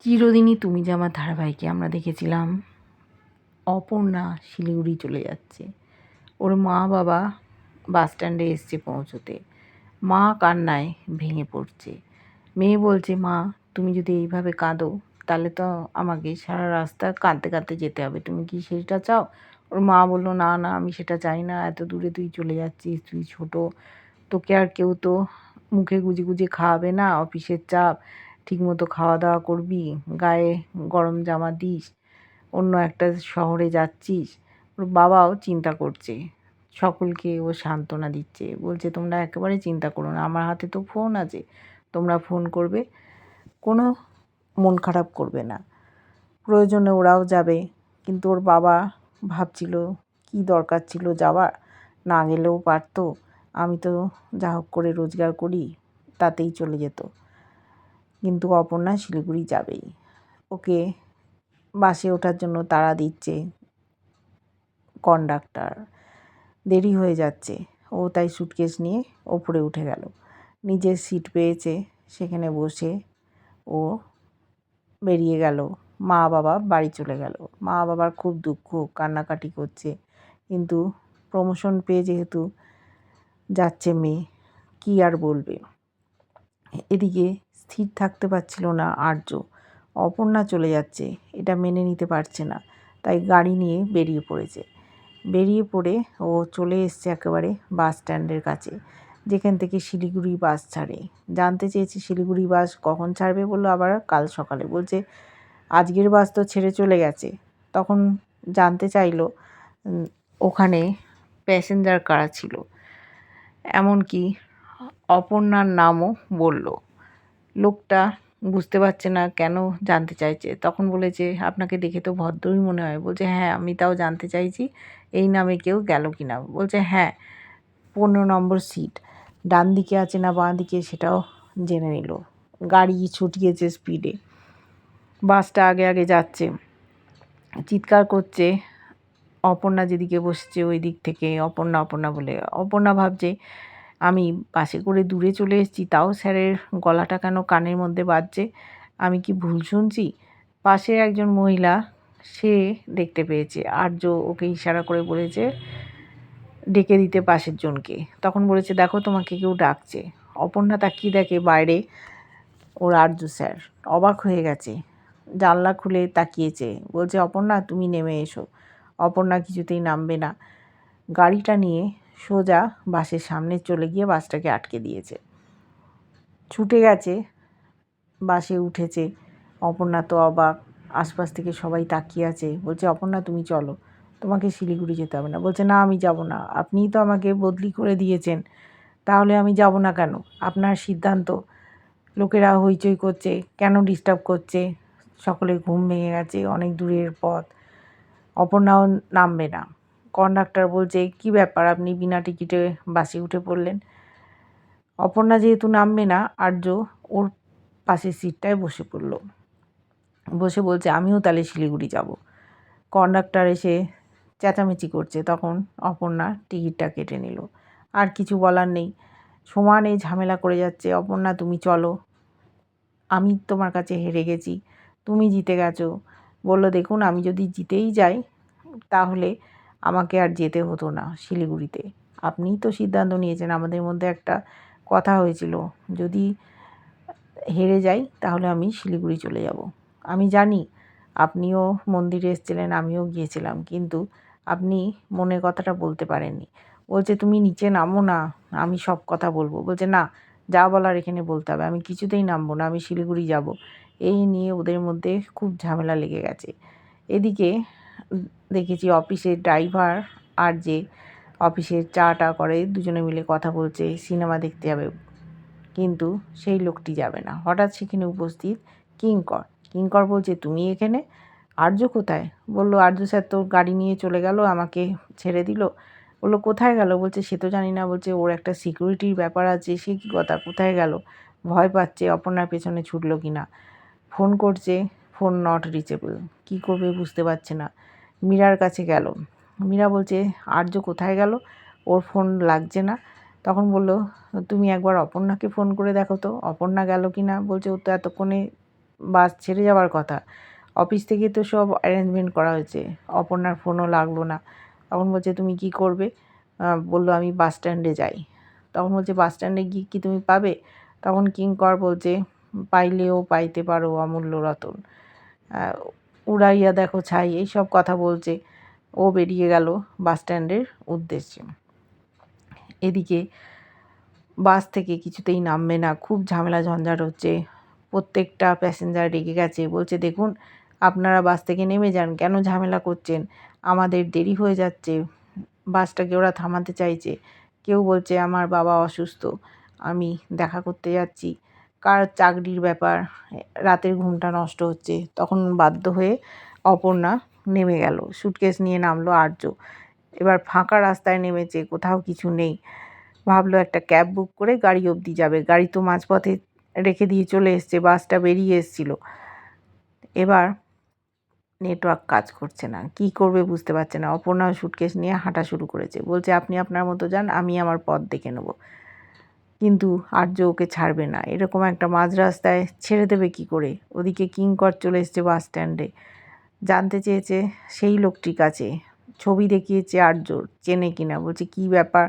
চিরদিনই তুমি যে আমার ধারাবাহিকে আমরা দেখেছিলাম। অপর্ণা শিলিগুড়ি চলে যাচ্ছে। ওর মা বাবা বাস স্ট্যান্ডে এসছে পৌঁছোতে। মা কান্নায় ভেঙে পড়ছে। মেয়ে বলছে, মা, তুমি যদি এইভাবে কাঁদো, তাহলে তো আমাকে সারা রাস্তা কাঁদতে কাঁদতে যেতে হবে। তুমি কি সেটা চাও? ওর মা বলল, না না, আমি সেটা চাই না। এত দূরে তুই চলে যাচ্ছিস, তুই ছোট। তোকে আর কেউ তো মুখে গুজে গুজে খাওয়াবে না, অফিসের চাপ। ঠিকমতো খাওয়া দাওয়া করবি, গায়ে গরম জামা দিস, অন্য একটা শহরে যাচ্ছিস। ওর বাবাও চিন্তা করছে, সকলকে ও সান্ত্বনা দিচ্ছে। বলছে, তোমরা একেবারে চিন্তা করো না, আমার হাতে তো ফোন আছে, তোমরা ফোন করবে, কোনো মন খারাপ করবে না। প্রয়োজনে ওরাও যাবে। কিন্তু ওর বাবা ভাবছিল, কি দরকার ছিল যাওয়ার? না গেলেও পারতো, আমি তো যা হোক করে রোজগার করি, তাতেই চলে যেত। কিন্তু অপর্ণা শিলিগুড়ি যাবেই। ওকে বাসে ওঠার জন্য তাড়া দিচ্ছে কন্ডাক্টর। দেরি হয়ে যাচ্ছে। ও তাই সুটকেস নিয়ে ওপরে উঠে গেল। নিজের সিট পেয়েছে। সেখানে বসে ও বেরিয়ে গেল। মা বাবা বাড়ি চলে গেল। মা বাবার খুব দুঃখ, কান্নাকাটি করছে। কিন্তু প্রমোশন পেয়ে যেহেতু যাচ্ছে মেয়ে, কী আর বলবে? এদিকে স্থির থাকতে পারছিল না আর্য। অপর্ণা চলে যাচ্ছে, এটা মেনে নিতে পারছে না, তাই গাড়ি নিয়ে বেরিয়ে পড়েছে। বেরিয়ে পড়ে ও চলে এসছে একেবারে বাস স্ট্যান্ডের কাছে, যেখান থেকে শিলিগুড়ি বাস ছাড়ে। জানতে চেয়েছে শিলিগুড়ি বাস কখন ছাড়বে বলল আবার কাল সকালে। বলছে, আজকের বাস তো ছেড়ে চলে গেছে। তখন জানতে চাইলো ওখানে প্যাসেঞ্জার কারা ছিল? এমনকি অপর্ণার নামও বলল। লোকটা বুঝতে পারছে না কেন জানতে চাইছে। তখন বলেছে আপনাকে দেখে তো ভদ্রই মনে হয়। বলছে হ্যাঁ আমি তাও জানতে চাইছি, এই নামে কেউ গেল কি না? বলছে হ্যাঁ পনেরো নম্বর সিট। ডান দিকে আছে না বাঁ দিকে সেটাও জেনে নিল। গাড়ি ছুটিয়েছে স্পিডে। বাসটা আগে আগে যাচ্ছে। চিৎকার করছে। অপর্ণা যেদিকে বসছে ওই দিক থেকে, অপর্ণা অপর্ণা বলে। অপর্ণা ভাবছে আমি বাসে করে দূরে চলে এসেছি, তাও স্যারের গলাটা কেন কানের মধ্যে বাজছে? আমি কি ভুল শুনছি? পাশে একজন মহিলা, সে দেখতে পেয়েছে। আর্য ওকে ইশারা করে বলেছে, ডেকে দিতে পাশের জনকে। তখন বলেছে, দেখো, তোমাকে কেউ ডাকছে। অপর্ণা তাকিয়ে দেখে, বাইরে ওর আর্য স্যার। অবাক হয়ে গেছে। জানলা খুলে তাকিয়েছে। বলছে, অপর্ণা, তুমি নেমে এসো। অপর্ণা কিছুতেই নামবে না। গাড়িটা নিয়ে সোজা বাসের সামনে চলে গিয়ে বাসটাকে আটকে দিয়েছে। ছুটে গেছে, বাসে উঠেছে। অপর্ণা তো অবাক, আশপাশ থেকে সবাই তাকিয়ে আছে। বলছে, অপর্ণা, তুমি চলো। তোমাকে শিলিগুড়ি যেতে হবে না। বলছে, না, আমি যাব না। আপনিই তো আমাকে বদলি করে দিয়েছেন। তাহলে আমি যাব না কেন? আপনার সিদ্ধান্ত। লোকেরা হইচই করছে, কেন ডিস্টার্ব করছে? সকলে ঘুম ভেঙে গেছে, অনেক দূরের পথ। অপর্ণাও নামবে না। কন্ডাক্টর বলছে, কি ব্যাপার আপনি বিনা টিকিটে বাসে উঠে পড়লেন? অপর্ণা যেহেতু নামবে না, আর্য ওর পাশের সিটটায় বসে পড়ল। বসে বলছে, আমিও তাহলে শিলিগুড়ি যাব। কন্ডাক্টর এসে চেঁচামেচি করছে, তখন অপর্ণা টিকিটটা কেটে নিল। আর কিছু বলার নেই। সমানে ঝামেলা করে যাচ্ছে। অপর্ণা, তুমি চলো। আমি তোমার কাছে হেরে গেছি। তুমি জিতে গেছো। বলল, দেখুন, আমি যদি জিতেই যাই, তাহলে আমাকে আর যেতে হতো না শিলিগুড়িতে। আপনিই তো সিদ্ধান্ত নিয়েছেন, আমাদের মধ্যে একটা কথা হয়েছিল, যদি হেরে যাই তাহলে আমি শিলিগুড়ি চলে যাব। আমি জানি আপনিও মন্দিরে এসেছিলেন, আমিও গিয়েছিলাম, কিন্তু আপনি মনের কথাটা বলতে পারেননি। বলছে, তুমি নিচে নামো না, আমি সব কথা বলব। বলছে, না, যা বলার এখানে বলতে হবে, আমি কিছুতেই নামবো না, আমি শিলিগুড়ি যাব। এই নিয়ে ওদের মধ্যে খুব ঝামেলা লেগে গেছে। এদিকে দেখেছি অফিসের ড্রাইভার আর যে অফিসের চা টা করে, দুজনে মিলে কথা বলছে, সিনেমা দেখতে যাবে। কিন্তু সেই লোকটি যাবে না। হঠাৎ সেখানে উপস্থিত কিঙ্কর। কিঙ্কর বলছে, তুমি এখানে? আর্য কোথায়? বলল, আর্য স্যার তো গাড়ি নিয়ে চলে গেল, আমাকে ছেড়ে দিল। বলল, কোথায় গেল? বলছে, সে তো জানি না। বলছে, ওর একটা সিকিউরিটির ব্যাপার আছে, সে কী কথা? কোথায় গেল? ভয় পাচ্ছে, অপর্ণার পেছনে ছুটলো কি না ফোন করছে, ফোন নট রিচেবল কী করবে বুঝতে পারছে না। মীরার কাছে গেল। মীরা বলছে, আর্য কোথায় গেল? ওর ফোন লাগছে না। তখন বলল, তুমি একবার অপর্ণাকে ফোন করে দেখো তো, অপর্ণা গেল কি না? বলছে, ও তো এতক্ষণে বাস ছেড়ে যাওয়ার কথা। অফিস থেকে তো সব অ্যারেঞ্জমেন্ট করা হয়েছে। অপর্ণার ফোনও লাগল না। তখন বলছে, তুমি কি করবে? বলল, আমি বাস স্ট্যান্ডে যাই। তখন বলছে, বাস স্ট্যান্ডে গিয়ে কি তুমি পাবে? তখন কিঙ্কর বলছে, পাইলেও পাইতে পারো অমূল্য রতন। উড়াইয়া দেখো ছাই, এইসব কথা বলছে। ও বেরিয়ে গেল বাস স্ট্যান্ডের উদ্দেশ্যে। এদিকে বাস থেকে কিছুতেই নামবে না, খুব ঝামেলা ঝঞ্ঝাট হচ্ছে। প্রত্যেকটা প্যাসেঞ্জার রেগে গেছে, বলছে, দেখুন, আপনারা বাস থেকে নেমে যান, কেন ঝামেলা করছেন? আমাদের দেরি হয়ে যাচ্ছে। বাসটাকে ওরা থামাতে চাইছে। কেউ বলছে, আমার বাবা অসুস্থ, আমি দেখা করতে যাচ্ছি। কার চাকরির ব্যাপার, রাতের ঘুমটা নষ্ট হচ্ছে। তখন বাধ্য হয়ে অপর্ণা নেমে গেল। সুটকেস নিয়ে নামলো আর্য। এবার ফাঁকা রাস্তায় নেমেছে, কোথাও কিছু নেই। ভাবলো একটা ক্যাব বুক করে গাড়ি অবধি যাবে। গাড়ি তো মাঝপথে রেখে দিয়ে চলে এসছে, বাসটা বেরিয়ে এসছিল। এবার নেটওয়ার্ক কাজ করছে না। কি করবে বুঝতে পারছে না। অপর্ণা সুটকেস নিয়ে হাঁটা শুরু করেছে। বলছে, আপনি আপনার মতো যান, আমি আমার পথ দেখে নেব। কিন্তু আর্য ওকে ছাড়বে না। এরকম একটা মাঝ রাস্তায় ছেড়ে দেবে কি করে? ওদিকে কিঙ্কর চলে এসছে বাস স্ট্যান্ডে। জানতে চেয়েছে সেই লোকটির কাছে। ছবি দেখিয়েছে আর্যর চেনে কিনা। বলছে, কি ব্যাপার?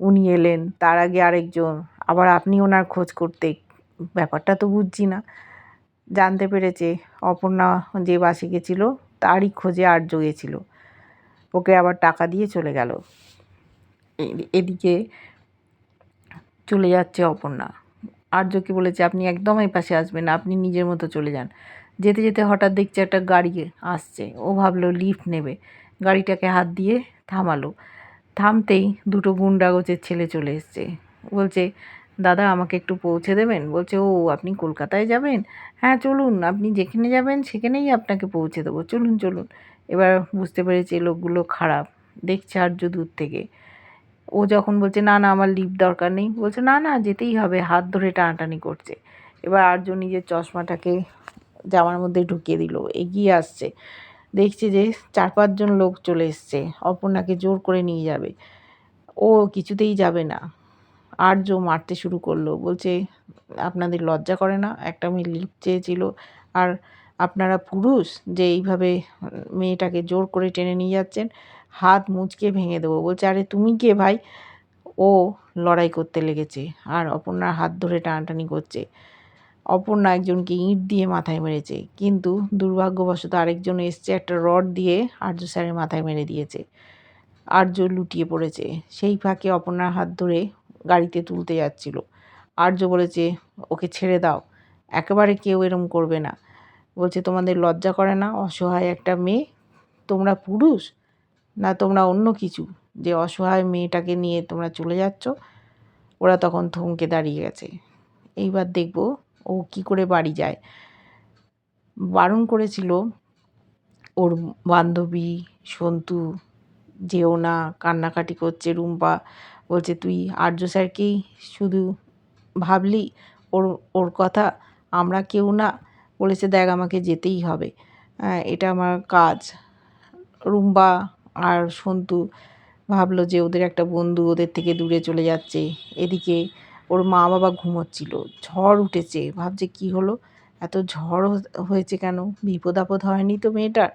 উনি এলেন, তার আগে আরেকজন। আবার আপনি ওনার খোঁজ করতে? ব্যাপারটা তো বুঝছি না। জানতে পেরেছে অপর্ণা যে বাসে গেছিল, তারই খোঁজে আর্য গেছিল। ওকে আবার টাকা দিয়ে চলে গেল। এদিকে চলে যাচ্ছে অপর্ণা। আর্যকে বলেছে, আপনি একদম এই পাশে আসবেন আপনি নিজের মতো চলে যান। যেতে যেতে হঠাৎ দেখছে একটা গাড়ি আসছে। ও ভাবলো, লিফট নেবে। গাড়িটাকে হাত দিয়ে থামালো। থামতেই দুটো গুন্ডা গোছের ছেলে চলে এসছে। বলছে, দাদা, আমাকে একটু পৌঁছে দেবেন? বলছে, ও, আপনি কলকাতায় যাবেন? হ্যাঁ চলুন, আপনি যেখানে যাবেন সেখানেই আপনাকে পৌঁছে দেবো। চলুন চলুন। এবার বুঝতে পেরেছে লোকগুলো খারাপ। দেখছে আর্য দূর থেকে। ও যখন বলছে, না না, আমার লিফট দরকার নেই। বলছে, না না, যেতেই হবে। হাত ধরে টানাটানি করছে। এবার আর্য নিজের চশমাটাকে জামার মধ্যে ঢুকিয়ে দিল, এগিয়ে আসছে। দেখছে যে চার পাঁচজন লোক চলে এসছে, অপর্ণাকে জোর করে নিয়ে যাবে। ও কিছুতেই যাবে না। আর্য মারতে শুরু করল, বলছে, আপনাদের লজ্জা করে না, একটা মেয়ে লিফট চেয়েছিল। আর আপনারা পুরুষ যে এইভাবে মেয়েটাকে জোর করে টেনে নিয়ে যাচ্ছেন হাত মুচকে ভেঙে দেবো। বলছে, আরে, তুমি কে ভাই? ও লড়াই করতে লেগেছে আর অপর্ণার হাত ধরে টানাটানি করছে। অপর্ণা একজনকে ইঁট দিয়ে মাথায় মেরেছে, কিন্তু দুর্ভাগ্যবশত আরেকজন এসছে একটা রড দিয়ে আর্য স্যারের মাথায় মেরে দিয়েছে। আর্য লুটিয়ে পড়েছে। সেই ফাঁকে অপর্ণার হাত ধরে গাড়িতে তুলতে যাচ্ছিল। আর্য বলেছে, ওকে ছেড়ে দাও, একেবারে কেউ এরম করবে না। বলছে, তোমাদের লজ্জা করে না, অসহায় একটা মেয়ে, তোমরা পুরুষ? না তোমরা অন্য কিছু, যে অসহায় মেয়েটাকে নিয়ে তোমরা চলে যাচ্ছ, ওরা তখন থমকে দাঁড়িয়ে গেছে। এইবার দেখব ও কি করে বাড়ি যায়। বারণ করেছিল ওর বান্ধবী সন্তু যেও না কান্নাকাটি করছে রুম্পা। বলছে, তুই আর্য স্যারকেই শুধু ভাবলি? ওর ওর কথা আমরা কেউ না? বলেছে, দেখ, আমাকে যেতেই হবে। হ্যাঁ এটা আমার কাজ। রুম্বা আর সন্তু ভাবলো যে ওদের একটা বন্ধু ওদের থেকে দূরে চলে যাচ্ছে। এদিকে ওর মা বাবা ঘুমোচ্ছিল। ঝড় উঠেছে। ভাবছে কি হলো? এত ঝড় হয়েছে কেন? বিপদ আপদ হয়নি তো মেয়েটার?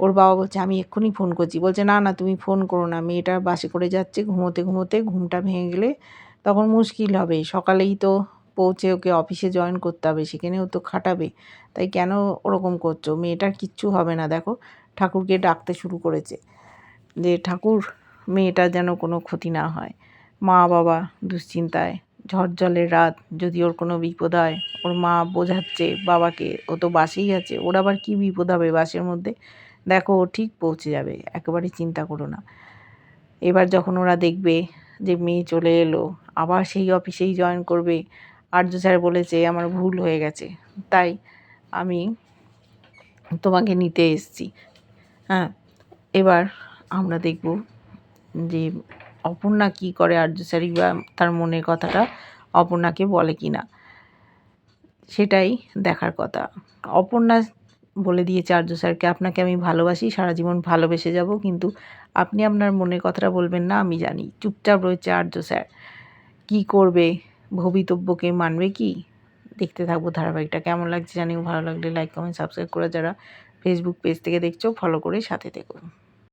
ওর বাবা বলছে, আমি এক্ষুনি ফোন করছি। বলছে, না না, তুমি ফোন করো না। মেয়েটা বাসে করে যাচ্ছে ঘুমোতে ঘুমোতে ঘুমটা ভেঙে গেলে তখন মুশকিল হবে। সকালেই তো পৌঁছে ওকে অফিসে জয়েন করতে হবে, সেখানেও তো খাটাবে। তাই কেন ওরকম করছ? মেয়েটার কিচ্ছু হবে না। দেখো, ঠাকুরকে ডাকতে শুরু করেছে। যে ঠাকুর, মেয়েটার যেন কোনো ক্ষতি না হয়। মা বাবা দুশ্চিন্তায়, ঝড় জলের রাত যদি ওর কোনো বিপদ হয়, ওর মা বোঝাচ্ছে বাবাকে, ও তো বাসেই আছে, ওর আবার কী বিপদ হবে বাসের মধ্যে? দেখো, ও ঠিক পৌঁছে যাবে একেবারেই চিন্তা করো না। এবার যখন ওরা দেখবে যে মেয়ে চলে এলো, আবার সেই অফিসেই জয়েন করবে, আর্য স্যার বলেছে, আমার ভুল হয়ে গেছে, তাই আমি তোমাকে নিতে এসেছি। হ্যাঁ এবার আমরা দেখব যে অপর্ণা কী করে আর্য স্যারই বা তার মনের কথাটা অপর্ণাকে বলে কি না সেটাই দেখার কথা। অপর্ণা বলে দিয়েছে আর্য স্যারকে, আপনাকে আমি ভালোবাসি, সারা জীবন ভালোবেসে যাব, কিন্তু আপনি আপনার মনের কথাটা বলবেন না, আমি জানি। চুপচাপ রয়েছে আর্য স্যার। কী করবে? ভবিতব্যকে মানবে কি? দেখতে থাকব ধারাবাহিকটা। কেমন লাগছে জানিও, ভালো লাগলে লাইক কমেন্ট সাবস্ক্রাইব করে যারা ফেসবুক পেজ থেকে দেখছ ফলো করে সাথে থেকো।